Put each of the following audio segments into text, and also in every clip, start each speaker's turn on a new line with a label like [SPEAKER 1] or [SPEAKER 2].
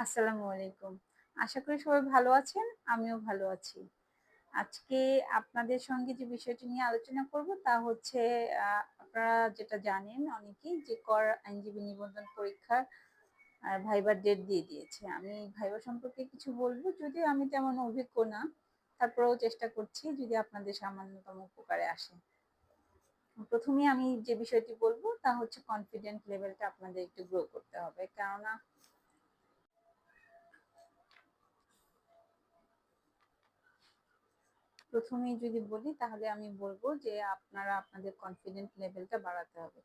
[SPEAKER 1] আসসালামু আলাইকুম। আশা করি সবাই ভালো আছেন, আমিও ভালো আছি। আজকে আপনাদের সঙ্গে যে বিষয়টি নিয়ে আলোচনা করব তা হচ্ছে আপনারা যেটা জানেন অনেকেই যে কর আইনজীবী নিবন্ধন পরীক্ষার ভাইবার ডেট দিয়ে দিয়েছে। আমি ভাইবার সম্পর্কে কিছু বলব। যদিও আমি তেমন অভিজ্ঞ না, তারপরেও চেষ্টা করছি যদি আপনাদের সামান্যতম উপকারে আসে। প্রথমে আমি যে বিষয়টি বলব তা হচ্ছে কনফিডেন্ট লেভেলটা আপনাদের একটু গ্রো করতে হবে। কেননা প্রথমেই যদি বলি, তাহলে আমি বলব যে আপনারা আপনাদের কনফিডেন্ট লেভেলটা বাড়াতে হবে।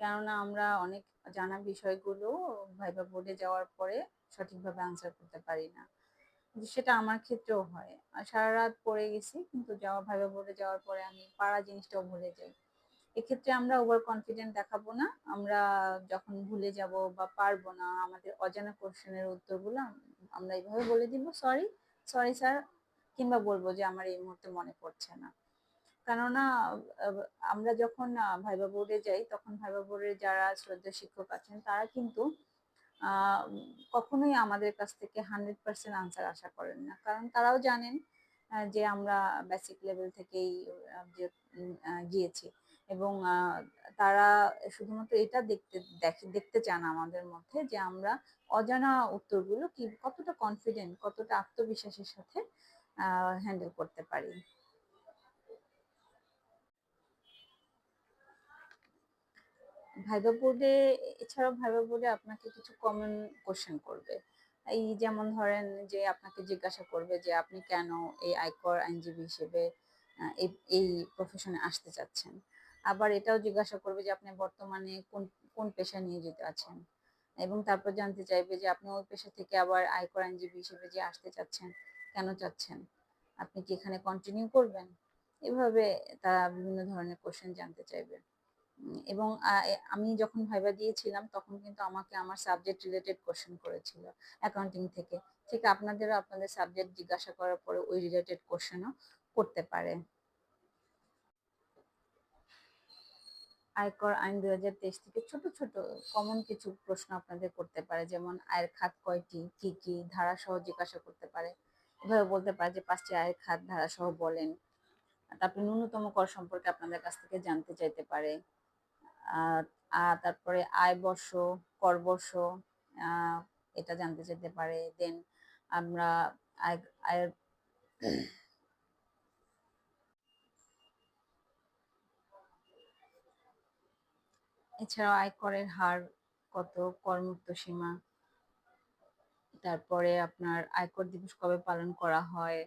[SPEAKER 1] কেননা আমরা অনেক জানা বিষয়গুলো ভাইবা বোর্ডে যাওয়ার পরে সঠিকভাবে আনসার করতে পারি না। সেটা আমার ক্ষেত্রেও হয়। সারা রাত পড়ে গেছি, কিন্তু যাওয়া ভাইবা বোর্ডে যাওয়ার পরে আমি পাড়া জিনিসটাও ভুলে যাই। এক্ষেত্রে আমরা ওভার কনফিডেন্ট দেখাবো না। আমরা যখন ভুলে যাব বা পারব না, আমাদের অজানা কোশ্চেনের উত্তরগুলো আমরা এইভাবে বলে দিব সরি সরি স্যার কিংবা বলব যে আমার এই মুহূর্তে মনে পড়ছে না। কেননা আমরা যখন ভাইবা বোর্ডে যাই, তখন ভাইবা বোর্ডের যারা শ্রদ্ধা শিক্ষক আছেন, তারা কিন্তু কখনোই আমাদের কাছ থেকে হান্ড্রেড পার্সেন্ট আনসার আশা করেন না। কারণ তারাও জানেন যে আমরা বেসিক লেভেল থেকেই গিয়েছি। এবং তারা শুধুমাত্র এটা দেখতে দেখতে চান আমাদের মধ্যে যে আমরা অজানা উত্তরগুলো কি কতটা কনফিডেন্ট কতটা আত্মবিশ্বাসের সাথে হ্যান্ডেল করতে পারি। ভাইবা বোর্ডে এছাড়াও ভাইবা বোর্ডে আপনাকে কিছু কমন কোশ্চেন করবে। এই যেমন ধরেন যে আপনাকে জিজ্ঞাসা করবে যে আপনি কেন এই আয়কর আইনজীবী হিসেবে এই প্রফেশনে আসতে চাচ্ছেন? আবার এটাও জিজ্ঞাসা করবে যে আপনি বর্তমানে কোন কোন পেশা নিয়ে যেতে আছেন? এবং তারপর জানতে চাইবে যে আপনি ওই পেশা থেকে আবার আয়কর আইনজীবী হিসেবে যে আসতে চাচ্ছেন কেন চাচ্ছেন? আপনি কি এখানে কন্টিনিউ করবেন? এভাবে তারা বিভিন্ন ধরনের কোশ্চেন জানতে চাইবে। এবং আমি যখন ভাইবা দিয়েছিলাম, তখন কিন্তু আমাকে আমার সাবজেক্ট রিলেটেড কোশ্চেন করেছিল অ্যাকাউন্টিং থেকে। ঠিক আপনাদেরও আপনাদের সাবজেক্ট জিজ্ঞাসা করার পরে ওই রিলেটেড কোশ্চেনও করতে পারে। আয়কর আইন দুই হাজার তেইশ থেকে ছোট ছোট কমন কিছু প্রশ্ন আপনাদের করতে পারে, যেমন আয়ের খাত কয়টি, কি কি, ধারা সহ জিজ্ঞাসা করতে পারে। এভাবে বলতে পারে যে পাঁচটি আয়ের খাত ধারা সহ বলেন। তারপরে ন্যূনতম কর সম্পর্কে আপনাদের কাছ থেকে জানতে চাইতে পারে। তারপরে আয় বর্ষ, কর বর্ষ এটা জানতে চাইতে পারে। দেন আমরা আয়ের এছাড়াও আয়করের হার কত? করমুক্ত সীমা তারপরে আপনার আয়কর দিবস কবে পালন করা হয়?